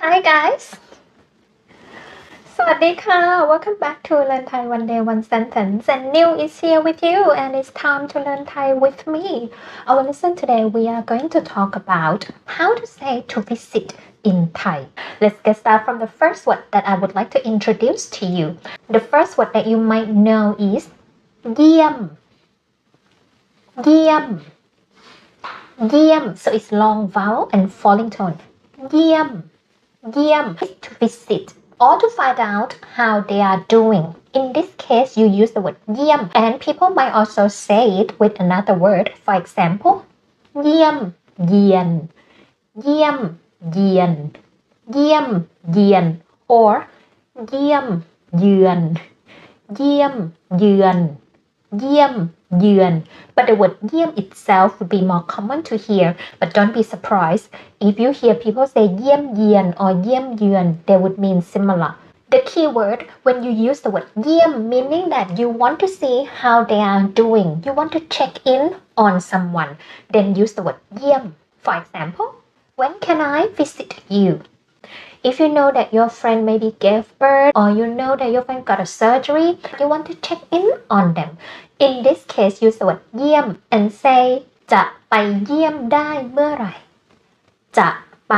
Hi guys สวัสดีค่ะ Welcome back to Learn Thai One Day One Sentence and New is here with you and it's time to learn Thai with me. Our lesson today we are going to talk about how to say to visit in Thai. Let's get started from the first word that I would like to introduce to you. The first word that you might know is เยี่ยม เยี่ยม เยี่ยม so it's long vowel and falling tone เยี่ยม เยี่ยม to visit or to find out how they are doing. In this case, you use the word เยี่ยม, and people might also say it with another word. For example, yam, yen, yam, or yam, yuan. เยือน เยี่ยม เยือน เยี่ยม เยือน but the word เยี่ยม itself would be more common to hear but don't be surprised if you hear people say เยี่ยม เยียน or เยี่ยม เยือน they would mean similar the key word when you use the word เยี่ยม meaning that you want to see how they are doing you want to check in on someone then use the word เยี่ยม for example when can I visit you if you know that your friend maybe gave birth or you know that your friend got a surgery, you want to check in on them. In this case, use the word เยี่ยม and say จะไปเยี่ยมได้เมื่อไหร่ จะไป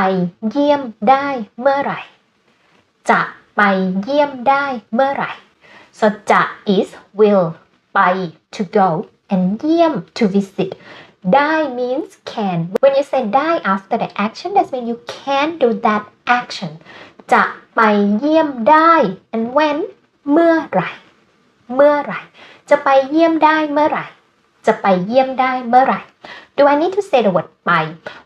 เยี่ยมได้เมื่อไหร่ จะไปเยี่ยมได้เมื่อไหร่ so จะ is will ไป to go and เยี่ยม to visit ได้ means can when you say ได้ after the action that means you can do that action จะไปเยี่ยมได้ and when เมื่อไหร่ เมื่อไหร่ จะไปเยี่ยมได้เมื่อไหร่ จะไปเยี่ยมได้เมื่อไหร่ Do I need to say the word ไป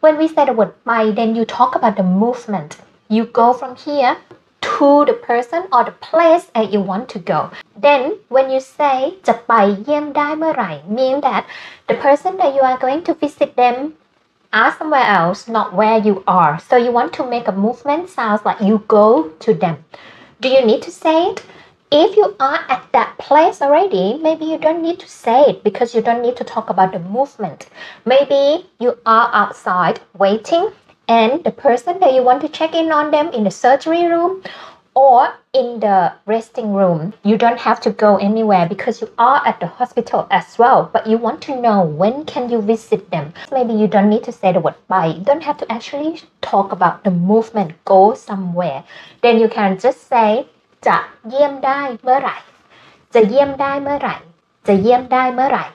When we say the word ไป then you talk about the movement you go from here to the person or the place that you want to go then when you say จะไปเยี่ยมได้เมื่อไหร่ mean that the person that you are going to visit them are somewhere else not where you are so you want to make a movement sounds like you go to them do you need to say it if you are at that place already, maybe you don't need to say it because you don't need to talk about the movement. Maybe you are outside waiting and the person that you want to check in on them in the surgery room or in the resting room. You don't have to go anywhere because you are at the hospital as well, but you want to know when can you visit them. Maybe you don't need to say the word bye. You don't have to actually talk about the movement, go somewhere. Then you can just say จะเยี่ยมได้เมื่อไหร่ จะเยี่ยมได้เมื่อไหร่ จะเยี่ยมได้เมื่อไหร่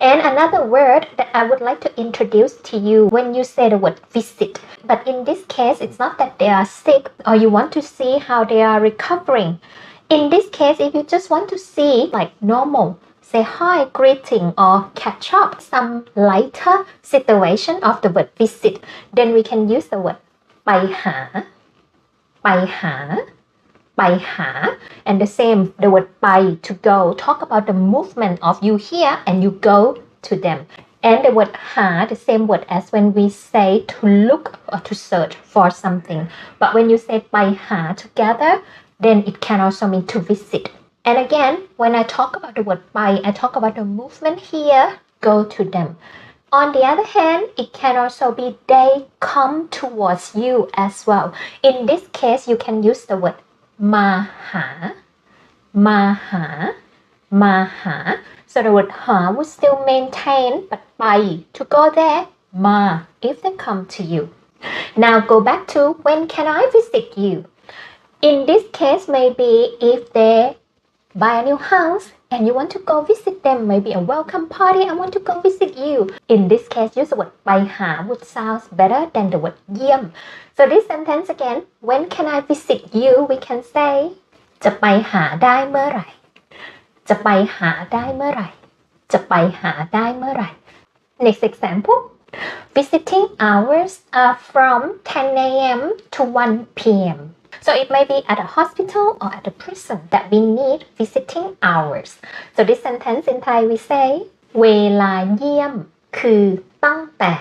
And another word that I would like to introduce to you when you say the word visit. But in this case, it's not that they are sick or you want to see how they are recovering. In this case, if you just want to see like normal, say hi, greeting, or catch up some lighter situation of the word visit, then we can use the word ไปหา ไปหา ไปหา and the same the word ไป to go talk about the movement of you here and you go to them and the word หา the same word as when we say to look or to search for something but when you say ไปหา together then it can also mean to visit and again when I talk about the word ไป I talk about the movement here go to them on the other hand, it can also be they come towards you as well. In this case, you can use the word มาหา มาหา มาหา so the word หา would still maintain but ไป to go there มา if they come to you now go back to when can I visit you in this case maybe if they buy a new house and you want to go visit them maybe a welcome party I want to go visit you in this case use the word ไปหา would sound better than the word เยี่ยม so this sentence again when can I visit you we can say จะไปหาได้เมื่อไหร่ จะไปหาได้เมื่อไหร่ จะไปหาได้เมื่อไหร่ next example visiting hours are from 10 a.m. to 1 p.m. So it may be at a hospital or at a prison that we need visiting hours. So this sentence in Thai we say เวลาเยี่ยมคือตั้งแต่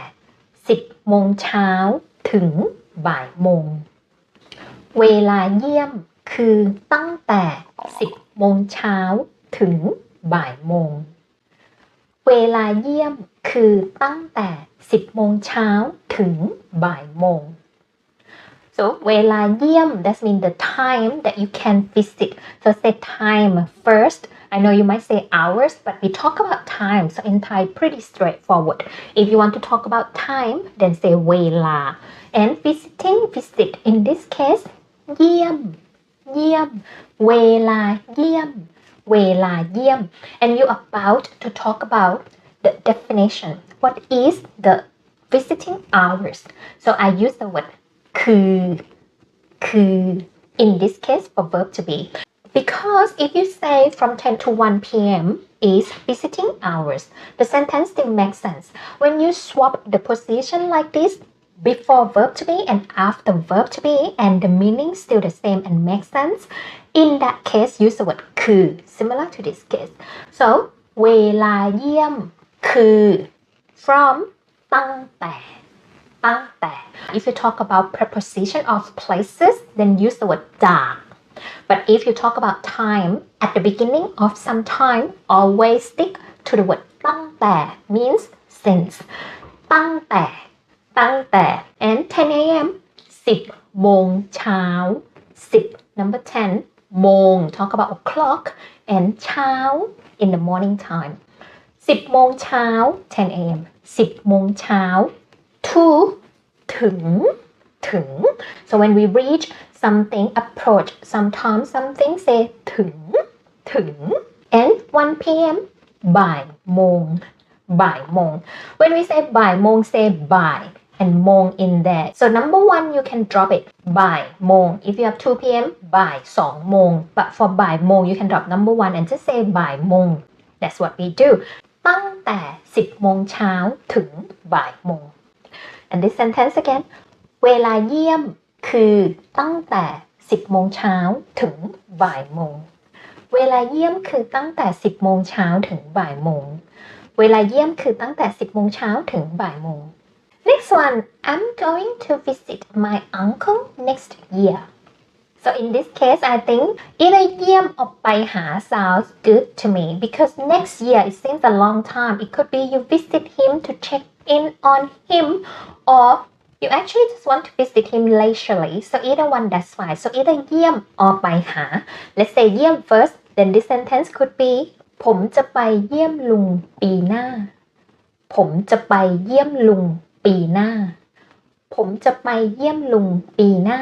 10 โมงเช้าถึงบ่ายโมง เวลาเยี่ยมคือตั้งแต่ 10 โมงเช้าถึงบ่ายโมง เวลาเยี่ยมคือตั้งแต่ 10 โมงเช้าถึงบ่ายโมง So so เวลาเยี่ยม that means the time that you can visit so say time first I know you might say hours but we talk about time so in Thai pretty straightforward if you want to talk about time then say เวลา and visiting visit in this case เยี่ยม เยี่ยม เวลาเยี่ยม เวลาเยี่ยม and you about to talk about the definition what is the visiting hours so I use the word คือคือ in this case for verb to be because if you say from 10 to 1 p.m. is visiting hours the sentence still makes sense when you swap the position like this before verb to be and after verb to be and the meaning still the same and makes sense in that case use the word คือ similar to this case so เวลาเยี่ยมคือ from ตั้งแต่ ตั้งแต่ if you talk about preposition of places then use the word จาก but if you talk about time at the beginning of some time always stick to the word ตั้งแต่ means since ตั้งแต่ ตั้งแต่ and 10 a.m. 10โมงเช้า10 number 10โมง talk about o'clock and เช้า in the morning time 10โมงเช้า10 a.m. 10โมงเช้า to ถึง ถึง so when we reach something approach sometimes something say ถึง ถึง and 1 p.m. บ่ายโมง บ่ายโมง when we say บ่ายโมง say บ่าย and โมง in there so number one you can drop it บ่ายโมง if you have 2 p.m. บ่ายสองโมง but for บ่ายโมง you can drop number one and just say บ่ายโมง that's what we do ตั้งแต่ 10 โมงเช้าถึงบ่ายโมง and this sentence again เวลาเยี่ยมคือตั้งแต่ 10 โมงเช้าถึงบ่ายโมง เวลาเยี่ยมคือตั้งแต่ 10 โมงเช้าถึงบ่ายโมง เวลาเยี่ยมคือตั้งแต่ 10 โมงเช้าถึงบ่ายโมง Next one I'm going to visit my uncle next year So in this case I think either เยี่ยมออกไปหา sounds good to me because next year it seems a long time it could be you visit him to check in on him or you actually just want to visit him leisurely so either one that's fine so either เยี่ยม or ไปหา let's say เยี่ยม first then this sentence could be ผมจะไปเยี่ยมลุงปีหน้า ผมจะไปเยี่ยมลุงปีหน้า ผมจะไปเยี่ยมลุงปีหน้า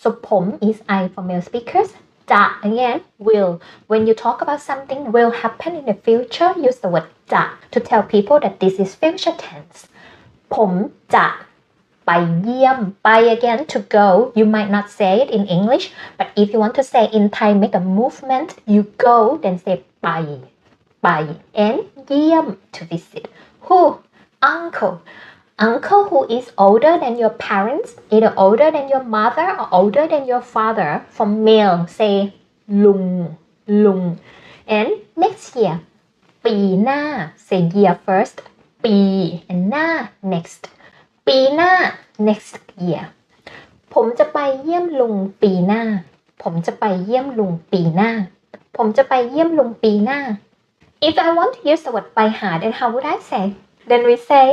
so ผม is I for male speakers จะ again will when you talk about something will happen in the future use the word จะ to tell people that this is future tense ผมจะไปเยี่ยม ไป again to go you might not say it in English but if you want to say in Thai make a movement you go then say ไป ไป and เยี่ยม to visit who uncle uncle who is older than your parents either older than your mother or older than your father for male say ลุง ลุง and next year ปีหน้า say year first ปี and หน้า next ปีหน้า next year ผมจะไปเยี่ยมลุงปีหน้า ผมจะไปเยี่ยมลุงปีหน้า ผมจะไปเยี่ยมลุงปีหน้า If I want to use the word ไปหา then how would I say then we say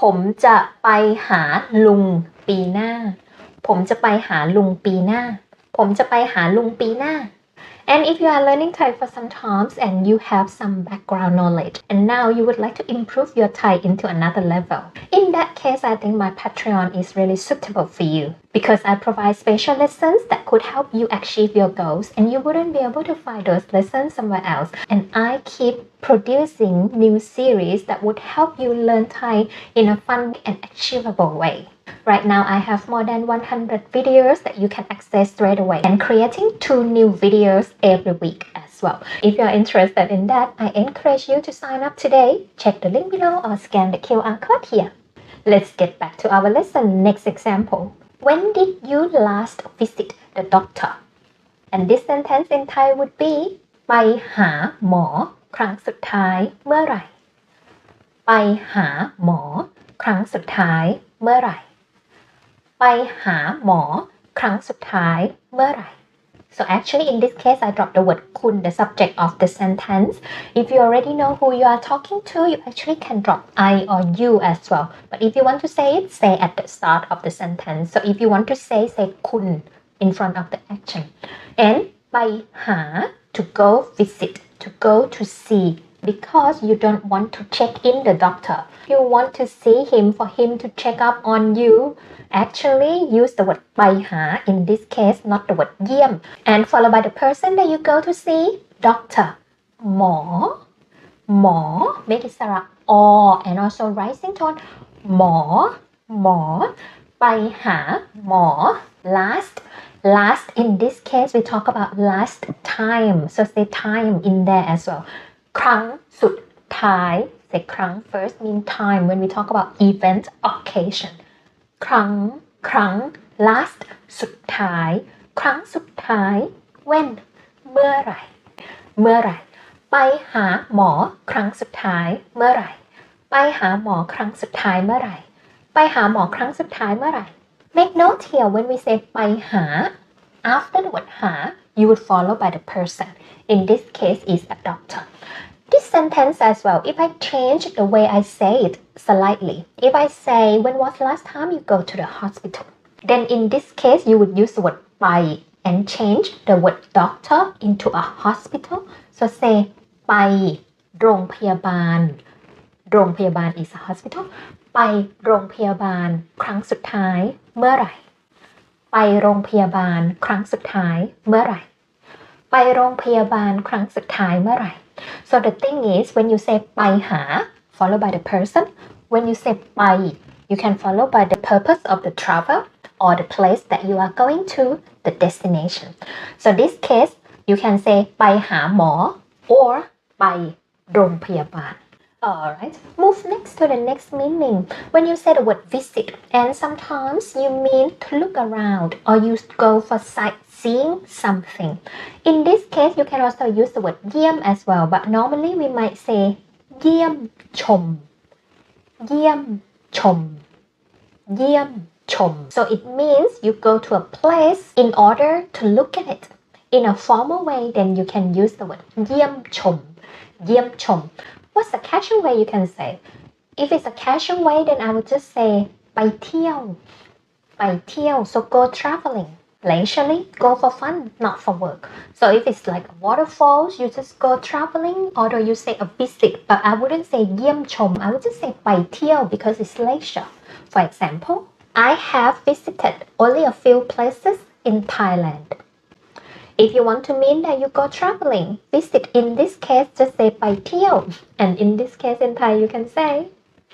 ผมจะไปหาลุงปีหน้า ผมจะไปหาลุงปีหน้า ผมจะไปหาลุงปีหน้า And if you are learning Thai for some times and you have some background knowledge and now you would like to improve your Thai into another level, in that case, I think my Patreon is really suitable for you because I provide special lessons that could help you achieve your goals and you wouldn't be able to find those lessons somewhere else. And I keep producing new series that would help you learn Thai in a fun and achievable way. Right now, I have more than 100 videos that you can access straight away and creating two new videos every week as well. If you're interested in that, I encourage you to sign up today. Check the link below or scan the QR code here. Let's get back to our lesson. Next example. When did you last visit the doctor? And this sentence in Thai would be ไปหาหมอครั้งสุดท้ายเมื่อไหร่ ไปหาหมอครั้งสุดท้ายเมื่อไหร่ ไปหาหมอครั้งสุดท้ายเมื่อไหร่ So actually in this case I dropped the word คุณ the subject of the sentence if you already know who you are talking to you actually can drop I or you as well but if you want to say it say at the start of the sentence so if you want to say say คุณ in front of the action and ไปหา to go visit to go to see because you don't want to check in the doctor you want to see him for him to check up on you actually use the word ไปหา in this case not the word เยี่ยม and followed by the person that you go to see doctor หมอ หมอ make it สระ or and also rising tone หมอ หมอ ไปหา หมอ last last in this case we talk about last time so say time in there as well ครั้งสุดท้าย say ครั้ง first mean time when we talk about event occasion ครั้ง ครั้ง last สุดท้าย ครั้งสุดท้าย when เมื่อไหร่ เมื่อไหร่ ไปหาหมอครั้งสุดท้ายเมื่อไหร่ ไปหาหมอครั้งสุดท้ายเมื่อไหร่ ไปหาหมอครั้งสุดท้ายเมื่อไหร่ Make note here when we say ไปหา after the word หา you would follow by the person in this case is a doctor this sentence as well if I change the way I say it slightly if I say when was the last time you go to the hospital then in this case you would use the word ไป and change the word doctor into a hospital so say ไปโรงพยาบาล โรงพยาบาล is a hospital ไปโรงพยาบาล ครั้งสุดท้ายเมื่อไหร่ ไปโรงพยาบาล ครั้งสุดท้ายเมื่อไหร่ ไปโรงพยาบาล ครั้งสุดท้ายเมื่อไหร่ so the thing is when you say ไปหา followed by the person when you say ไป you can follow by the purpose of the travel or the place that you are going to the destination so this case you can say ไปหาหมอ or ไปโรงพยาบาล Alright, move next to the next meaning. When you say the word visit, and sometimes you mean to look around or you go for sightseeing something. In this case, you can also use the word เยี่ยม as well, but normally we might say เยี่ยมชม เยี่ยมชม เยี่ยมชม So it means you go to a place in order to look at it. In a formal way, then you can use the word เยี่ยมชม เยี่ยมชม What's the casual way you can say? If it's a casual way, then I would just say ไปเที่ยว ไปเที่ยว so go traveling leisurely go for fun not for work so if it's like waterfalls you just go traveling although you say a visit but I wouldn't say เยี่ยมชม I would just say ไปเที่ยว because it's leisure for example I have visited only a few places in Thailand If you want to mean that you go traveling visit in this case just say ไปเที่ยว and in this case in Thai you can say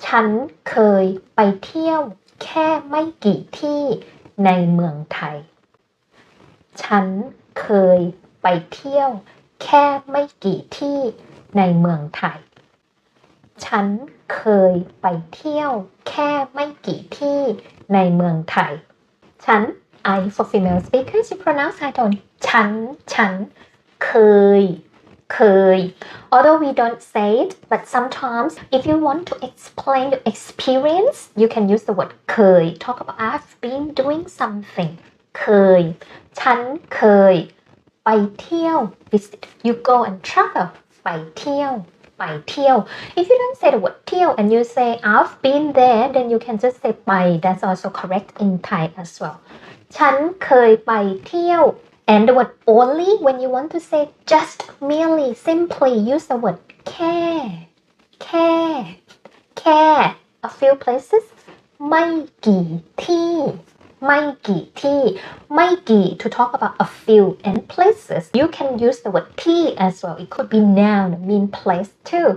ฉันเคยไปเที่ยวแค่ไม่กี่ที่ในเมืองไทย ฉันเคยไปเที่ยวแค่ไม่กี่ที่ในเมืองไทย ฉันเคยไปเที่ยวแค่ไม่กี่ที่ในเมืองไทย ฉัน I for female speakers you pronounce high tone ฉัน ฉัน เคย เคย although we don't say it but sometimes if you want to explain your experience you can use the word เคย talk about I've been doing something เคย ฉันเคย ไปเที่ยว visit you go and travel ไปเที่ยว ไปเที่ยว if you don't say the word เที่ยว and you say I've been there then you can just say ไป that's also correct in Thai as well ฉันเคยไปเที่ยว and the word only when you want to say just merely simply use the word แค่ แค่ แค่ a few places ไม่กี่ที่ ไม่กี่ที่ไม่กี่ to talk about a few and places. You can use the word tea as well. It could be noun mean place too.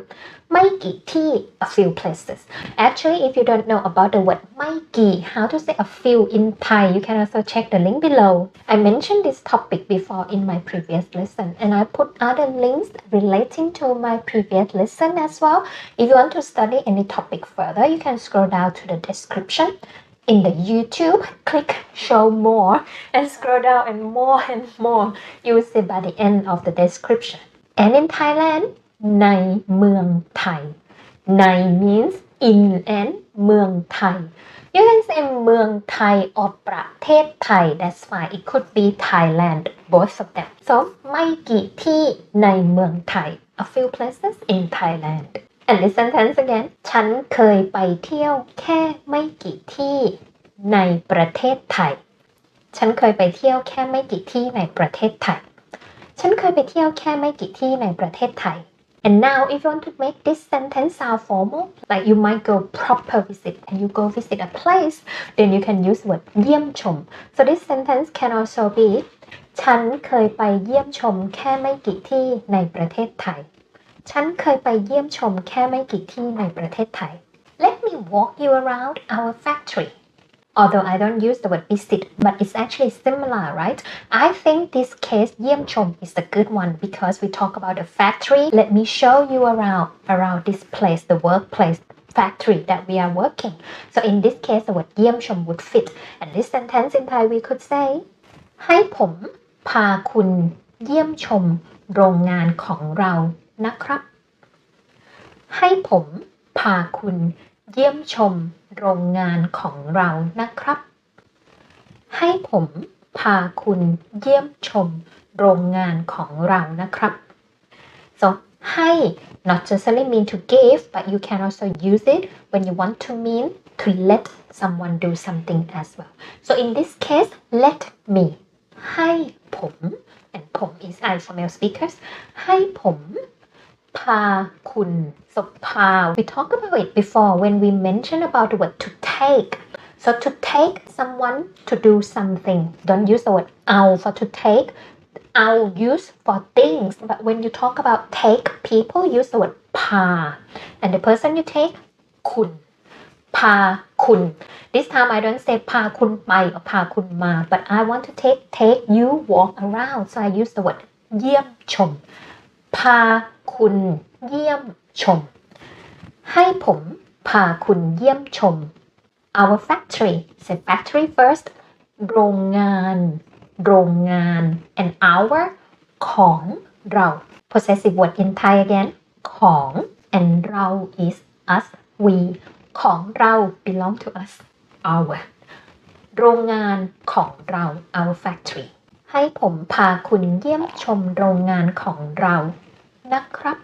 mikey a few places. Actually if you don't know about the word mikey how to say a few in Thai you can also check the link below. I mentioned this topic before in my previous lesson and I put other links relating to my previous lesson as well. If you want to study any topic further you can scroll down to the description in the YouTube, click show more and scroll down and more and more. You will see by the end of the description. And in Thailand, Nai Muang Thai. Nai means in and Muang Thai. You can say Muang Thai or Pratet Thai. That's why it could be Thailand, both of them. So, Mai Ki Thi Nai Muang Thai. A few places in Thailand. And this sentence again ฉันเคยไปเที่ยวแค่ไม่กี่ที่ในประเทศไทย ฉันเคยไปเที่ยวแค่ไม่กี่ที่ในประเทศไทย ฉันเคยไปเที่ยวแค่ไม่กี่ที่ในประเทศไทย and now if you want to make this sentence sound formal like you might go proper visit and you go visit a place then you can use word เยี่ยมชม so this sentence can also be ฉันเคยไปเยี่ยมชมแค่ไม่กี่ที่ในประเทศไทย ฉันเคยไปเยี่ยมชมแค่ไม่กี่ที่ในประเทศไทย Let me walk you around our factory although I don't use the word visit but it's actually similar right I think this case เยี่ยมชม is the good one because we talk about the factory let me show you around around this place the workplace factory that we are working so in this case the word เยี่ยมชม would fit and this sentence in Thai we could say ให้ผมพาคุณเยี่ยมชมโรงงานของเรา นะครับ ให้ผมพาคุณเยี่ยมชมโรงงานของเรานะครับ ให้ผมพาคุณเยี่ยมชมโรงงานของเรานะครับ so ให้ not necessarily mean to give but you can also use it when you want to mean to let someone do something as well so in this case let me ให้ผม and ผม is I for male speakers ให้ผม พาคุณ so พา we talked about it before when we mentioned about the word to take so to take someone to do something don't use the word เอา for to take เอา use for things but when you talk about take people use the word พา and the person you take คุณ พาคุณ this time I don't say พาคุณไป or พาคุณมา but I want to take take you walk around so I use the word เยี่ยมชม พาคุณเยี่ยมชม ให้ผมพาคุณเยี่ยมชม our factory say factory first โรงงาน โรงงาน and our ของเรา possessive word in Thai again ของ and เรา is us we ของเรา belong to us our โรงงานของเรา our factory ให้ผมพาคุณเยี่ยมชมโรงงานของเรา นะครับ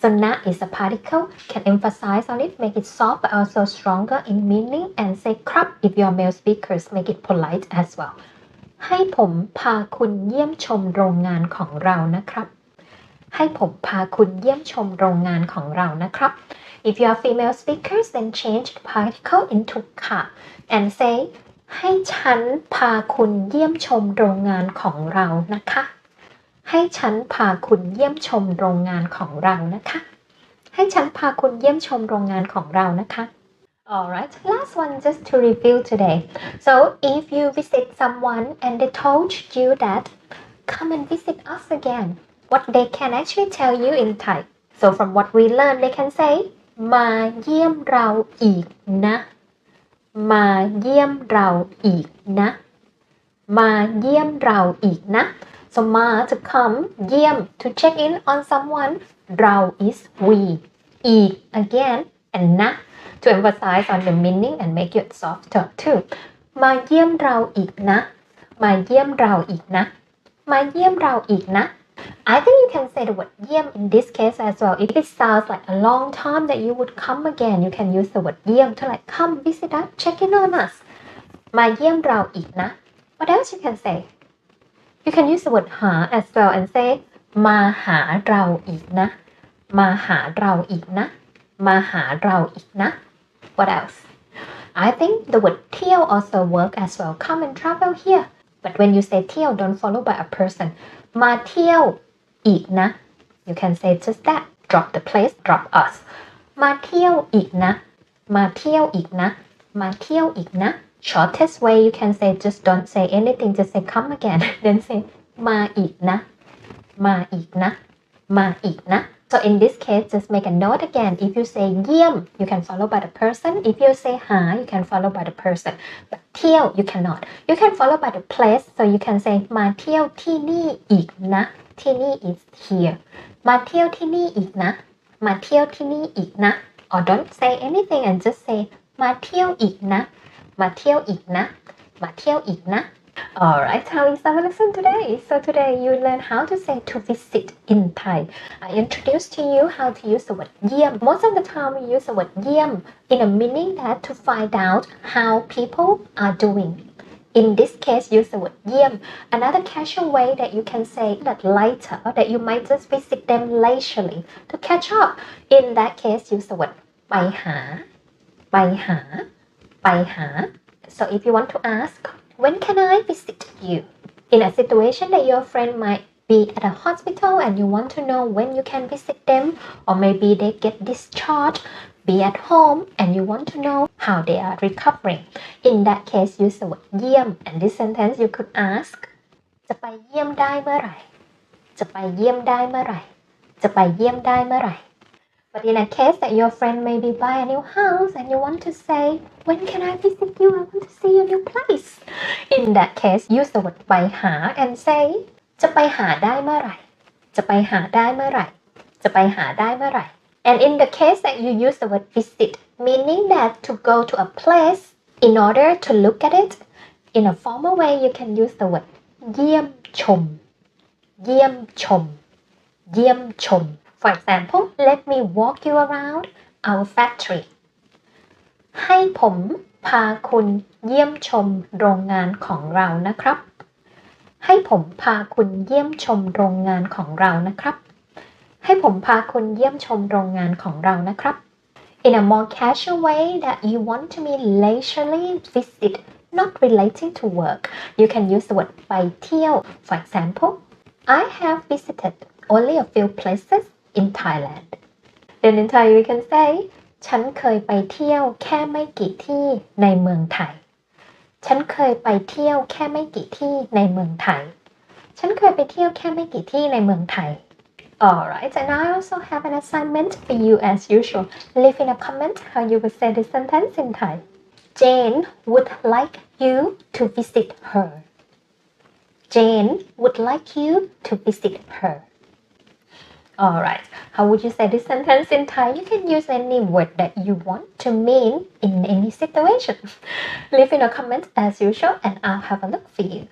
so na is a particle can emphasize on it make it soft but also stronger in meaning and say ครับ if you are male speakers make it polite as well ให้ผมพาคุณเยี่ยมชมโรงงานของเรานะครับ ให้ผมพาคุณเยี่ยมชมโรงงานของเรานะครับ if you are female speakers then change the particle into ค่ะ and say ให้ฉันพาคุณเยี่ยมชมโรงงานของเรานะคะ ให้ฉันพาคุณเยี่ยมชมโรงงานของเรานะคะ ให้ฉันพาคุณเยี่ยมชมโรงงานของเรานะคะ Alright, last one just to review today. So if you visit someone and they told you that come and visit us again, what they can actually tell you in Thai. So from what we learned, they can say มาเยี่ยมเราอีกนะ มาเยี่ยมเราอีกนะ มาเยี่ยมเราอีกนะ So ma to come, yam to check in on someone, rao is we, e again, and na to emphasize on the meaning and make it softer too. Ma yam rao ik na, ma yam rao ik na, ma yam rao ik na. I think you can say the word yam in this case as well. If it sounds like a long time that you would come again, you can use the word yam to like come visit us, check in on us. Ma yam rao ik na. What else you can say? You can use the word หา as well and say มาหาเราอีกนะ มาหาเราอีกนะ มาหาเราอีกนะ what else I think the word เที่ยว also work as well come and travel here but when you say เที่ยว don't follow by a person มาเที่ยวอีกนะ you can say just that drop the place drop us มาเที่ยวอีกนะ มาเที่ยวอีกนะ มาเที่ยวอีกนะ shortest way you can say just don't say anything just say come again then say มาอีกนะ มาอีกนะ มาอีกนะ so in this case just make a note again if you say เยี่ยม you can follow by the person if you say หา you can follow by the person but เที่ยว you cannot you can follow by the place so you can say มาเที่ยวที่นี่อีกนะ ที่นี่ is here มาเที่ยวที่นี่อีกนะ มาเที่ยวที่นี่อีกนะ or don't say anything and just say มาเที่ยวอีกนะ มาเที่ยวอีกนะ มาเที่ยวอีกนะ Alright, how is our lesson today? So today you learn how to say to visit in Thai. I introduced to you how to use the word เยี่ยม Most of the time we use the word เยี่ยม in a meaning that to find out how people are doing. In this case, use the word เยี่ยม Another casual way that you can say that later, that you might just visit them leisurely to catch up. In that case, use the word ไปหา ไปหา ไปหา So if you want to ask, when can I visit you? In a situation that your friend might be at a hospital and you want to know when you can visit them, or maybe they get discharged, be at home and you want to know how they are recovering. In that case, use the word เยี่ยม and this sentence you could ask จะไปเยี่ยมได้เมื่อไหร่ จะไปเยี่ยมได้เมื่อไหร่ จะไปเยี่ยมได้เมื่อไหร่ But in a case that your friend maybe buy a new house and you want to say, when can I visit you? I want to see your new place. In that case, use the word ไปหา and say จะไปหาได้เมื่อไหร่ จะไปหาได้เมื่อไหร่ จะไปหาได้เมื่อไหร่ And in the case that you use the word visit, meaning that to go to a place in order to look at it, in a formal way you can use the word เยี่ยมชม เยี่ยมชม เยี่ยมชม For example, let me walk you around our factory. ให้ผมพาคุณเยี่ยมชมโรงงานของเรานะครับ ให้ผมพาคุณเยี่ยมชมโรงงานของเรานะครับ ให้ผมพาคุณเยี่ยมชมโรงงานของเรานะครับ In a more casual way that you want to be leisurely visit not relating to work you can use the word ไปเที่ยว For example I have visited only a few places in Thailand Then in Thai we can say ฉันเคยไปเที่ยวแค่ไม่กี่ที่ในเมืองไทย ฉันเคยไปเที่ยวแค่ไม่กี่ที่ในเมืองไทย ฉันเคยไปเที่ยวแค่ไม่กี่ที่ในเมืองไทย Alright, and I also have an assignment for you as usual. Leave in a comment how you would say this sentence in Thai. Jane would like you to visit her. Jane would like you to visit her. Alright, how would you say this sentence in Thai? You can use any word that you want to mean in any situation. Leave in a comment as usual and I'll have a look for you.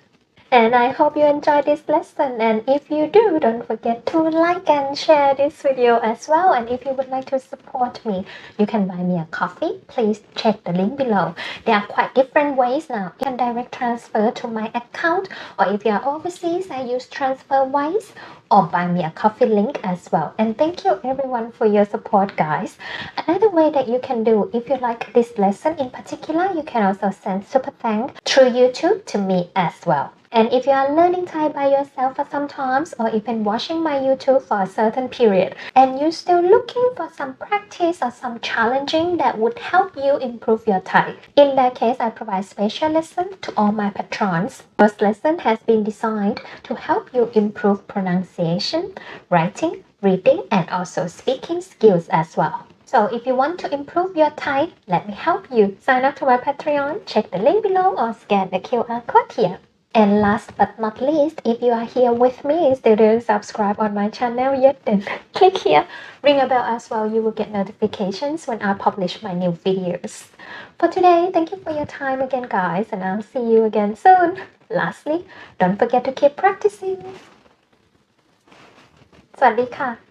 And I hope you enjoyed this lesson. And if you do, don't forget to like and share this video as well. And if you would like to support me, you can buy me a coffee. Please check the link below. There are quite different ways now. You can direct transfer to my account, or if you are overseas, I use TransferWise or buy me a coffee link as well. And thank you everyone for your support, guys. Another way that you can do, if you like this lesson in particular, you can also send super thanks through YouTube to me as well. And if you are learning Thai by yourself for some times or even watching my YouTube for a certain period and you're still looking for some practice or some challenging that would help you improve your Thai, in that case I provide special lesson to all my patrons. First lesson has been designed to help you improve pronunciation, writing, reading and also speaking skills as well. So if you want to improve your Thai, let me help you. Sign up to my Patreon, check the link below or scan the QR code here. And last but not least, if you are here with me, still didn't subscribe on my channel yet, then click here, ring a bell as well. You will get notifications when I publish my new videos. For today, thank you for your time again, guys, and I'll see you again soon. Lastly, don't forget to keep practicing. สวัสดีค่ะ